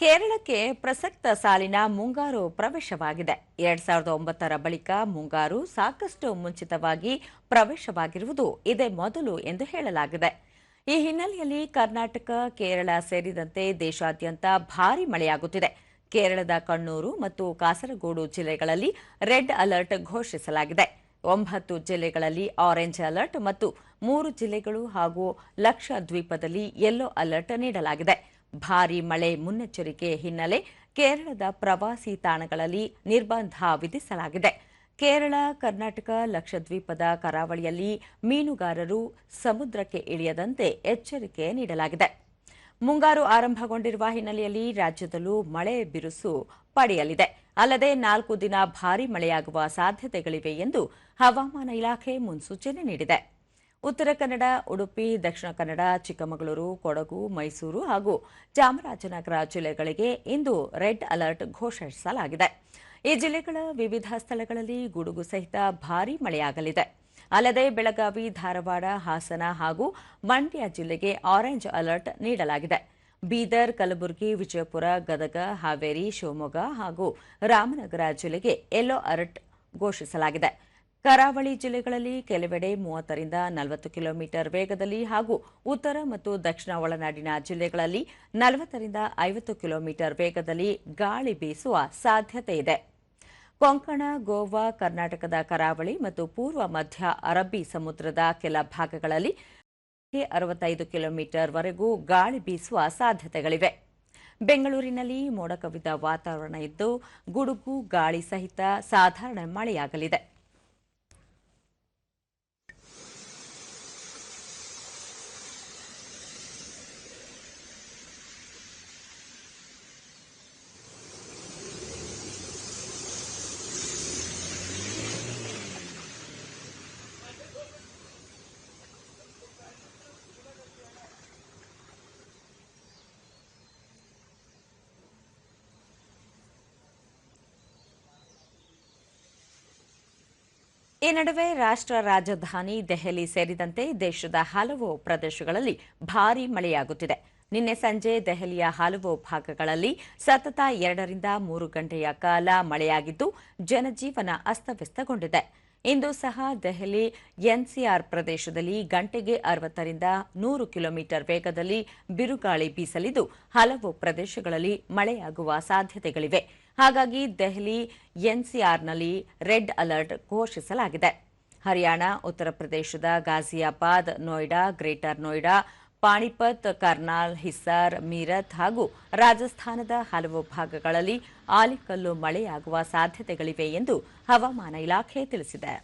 ಕೇರಳಕ್ಕೆ ಪ್ರಸಕ್ತ ಸಾಲಿನ ಮುಂಗಾರು ಪ್ರವೇಶವಾಗಿದೆ. ಎರಡ್ ಸಾವಿರದ ಒಂಬತ್ತರ ಬಳಿಕ ಮುಂಗಾರು ಸಾಕಷ್ಟು ಮುಂಚಿತವಾಗಿ ಪ್ರವೇಶವಾಗಿರುವುದು ಇದೇ ಮೊದಲು ಎಂದು ಹೇಳಲಾಗಿದೆ. ಈ ಹಿನ್ನೆಲೆಯಲ್ಲಿ ಕರ್ನಾಟಕ, ಕೇರಳ ಸೇರಿದಂತೆ ದೇಶಾದ್ಯಂತ ಭಾರೀ ಮಳೆಯಾಗುತ್ತಿದೆ. ಕೇರಳದ ಕಣ್ಣೂರು ಮತ್ತು ಕಾಸರಗೋಡು ಜಿಲ್ಲೆಗಳಲ್ಲಿ ರೆಡ್ ಅಲರ್ಟ್ ಘೋಷಿಸಲಾಗಿದೆ. ಒಂಬತ್ತು ಜಿಲ್ಲೆಗಳಲ್ಲಿ ಆರೆಂಜ್ ಅಲರ್ಟ್ ಮತ್ತು ಮೂರು ಜಿಲ್ಲೆಗಳು ಹಾಗೂ ಲಕ್ಷದ್ವೀಪದಲ್ಲಿ ಯೆಲ್ಲೋ ಅಲರ್ಟ್ ನೀಡಲಾಗಿದೆ. ಭಾರೀ ಮಳೆ ಮುನ್ನೆಚ್ಚರಿಕೆ ಹಿನ್ನೆಲೆ ಕೇರಳದ ಪ್ರವಾಸಿ ತಾಣಗಳಲ್ಲಿ ನಿರ್ಬಂಧ ವಿಧಿಸಲಾಗಿದೆ. ಕೇರಳ, ಕರ್ನಾಟಕ ಲಕ್ಷದ್ವೀಪದ ಕರಾವಳಿಯಲ್ಲಿ ಮೀನುಗಾರರು ಸಮುದ್ರಕ್ಕೆ ಇಳಿಯದಂತೆ ಎಚ್ಚರಿಕೆ ನೀಡಲಾಗಿದೆ. ಮುಂಗಾರು ಆರಂಭಗೊಂಡಿರುವ ಹಿನ್ನೆಲೆಯಲ್ಲಿ ರಾಜ್ಯದಲ್ಲೂ ಮಳೆ ಬಿರುಸು ಪಡೆಯಲಿದೆ. ಅಲ್ಲದೆ ನಾಲ್ಕು ದಿನ ಭಾರೀ ಮಳೆಯಾಗುವ ಸಾಧ್ಯತೆಗಳಿವೆ ಎಂದು ಹವಾಮಾನ ಇಲಾಖೆ ಮುನ್ಸೂಚನೆ ನೀಡಿದೆ. ಉತ್ತರ ಕನ್ನಡ, ಉಡುಪಿ, ದಕ್ಷಿಣ ಕನ್ನಡ, ಚಿಕ್ಕಮಗಳೂರು, ಕೊಡಗು, ಮೈಸೂರು ಹಾಗೂ ಚಾಮರಾಜನಗರ ಜಿಲ್ಲೆಗಳಿಗೆ ಇಂದು ರೆಡ್ ಅಲರ್ಟ್ ಘೋಷಿಸಲಾಗಿದೆ. ಈ ಜಿಲ್ಲೆಗಳ ವಿವಿಧ ಸ್ಥಳಗಳಲ್ಲಿ ಗುಡುಗು ಸಹಿತ ಭಾರೀ ಮಳೆಯಾಗಲಿದೆ. ಅಲ್ಲದೆ ಬೆಳಗಾವಿ, ಧಾರವಾಡ, ಹಾಸನ ಹಾಗೂ ಮಂಡ್ಯ ಜಿಲ್ಲೆಗೆ ಆರೆಂಜ್ ಅಲರ್ಟ್ ನೀಡಲಾಗಿದೆ. ಬೀದರ್, ಕಲಬುರಗಿ, ವಿಜಯಪುರ, ಗದಗ, ಹಾವೇರಿ, ಶಿವಮೊಗ್ಗ ಹಾಗೂ ರಾಮನಗರ ಜಿಲ್ಲೆಗೆ ಯೆಲ್ಲೋ ಅಲರ್ಟ್ ಘೋಷಿಸಲಾಗಿದೆ. ಕರಾವಳಿ ಜಿಲ್ಲೆಗಳಲ್ಲಿ ಕೆಲವೆಡೆ ಮೂವತ್ತರಿಂದ ನಲವತ್ತು ಕಿಲೋಮೀಟರ್ ವೇಗದಲ್ಲಿ ಹಾಗೂ ಉತ್ತರ ಮತ್ತು ದಕ್ಷಿಣ ಒಳನಾಡಿನ ಜಿಲ್ಲೆಗಳಲ್ಲಿ ನಲವತ್ತರಿಂದ ಐವತ್ತು ಕಿಲೋಮೀಟರ್ ವೇಗದಲ್ಲಿ ಗಾಳಿ ಬೀಸುವ ಸಾಧ್ಯತೆ ಇದೆ. ಕೊಂಕಣ, ಗೋವಾ, ಕರ್ನಾಟಕದ ಕರಾವಳಿ ಮತ್ತು ಪೂರ್ವ ಮಧ್ಯ ಅರಬ್ಬಿ ಸಮುದ್ರದ ಕೆಲ ಭಾಗಗಳಲ್ಲಿ ಅರವತ್ತೈದು ಕಿಲೋಮೀಟರ್ ವರೆಗೂ ಗಾಳಿ ಬೀಸುವ ಸಾಧ್ಯತೆಗಳಿವೆ. ಬೆಂಗಳೂರಿನಲ್ಲಿ ಮೋಡ ಕವಿದ ವಾತಾವರಣ ಇದ್ದು ಗುಡುಗು, ಗಾಳಿ ಸಹಿತ ಸಾಧಾರಣ ಮಳೆಯಾಗಲಿದೆ. ಈ ನಡುವೆ ರಾಷ್ಟ್ರ ರಾಜಧಾನಿ ದೆಹಲಿ ಸೇರಿದಂತೆ ದೇಶದ ಹಲವು ಪ್ರದೇಶಗಳಲ್ಲಿ ಭಾರೀ ಮಳೆಯಾಗುತ್ತಿದೆ. ನಿನ್ನೆ ಸಂಜೆ ದೆಹಲಿಯ ಹಲವು ಭಾಗಗಳಲ್ಲಿ ಸತತ ಎರಡರಿಂದ ಮೂರು ಗಂಟೆಯ ಕಾಲ ಮಳೆಯಾಗಿದ್ದು, ಜನಜೀವನ ಅಸ್ತವ್ಯಸ್ತಗೊಂಡಿದೆ. ಇಂದು ಸಹ ದೆಹಲಿ ಎನ್ಸಿಆರ್ ಪ್ರದೇಶದಲ್ಲಿ ಗಂಟೆಗೆ ಅರವತ್ತರಿಂದ ನೂರು ಕಿಲೋಮೀಟರ್ ವೇಗದಲ್ಲಿ ಬಿರುಗಾಳಿ ಬೀಸಲಿದ್ದು, ಹಲವು ಪ್ರದೇಶಗಳಲ್ಲಿ ಮಳೆಯಾಗುವ ಸಾಧ್ಯತೆಗಳಿವೆ. ಹಾಗಾಗಿ ದೆಹಲಿ ಎನ್ಸಿಆರ್ನಲ್ಲಿ ರೆಡ್ ಅಲರ್ಟ್ ಘೋಷಿಸಲಾಗಿದೆ. ಹರಿಯಾಣ, ಉತ್ತರ ಪ್ರದೇಶದ ಗಾಜಿಯಾಬಾದ್ ನೋಯ್ಡಾ, ಗ್ರೇಟರ್ ನೋಯ್ಡಾ, ಪಾಣಿಪತ್, ಕರ್ನಾಲ್ ಹಿಸಾರ್ ಮೀರತ್ ಹಾಗೂ ರಾಜಸ್ಥಾನದ ಹಲವು ಭಾಗಗಳಲ್ಲಿ ಆಲಿಕಲ್ಲು ಮಳೆಯಾಗುವ ಸಾಧ್ಯತೆಗಳಿವೆ ಎಂದು ಹವಾಮಾನ ಇಲಾಖೆ ತಿಳಿಸಿದೆ.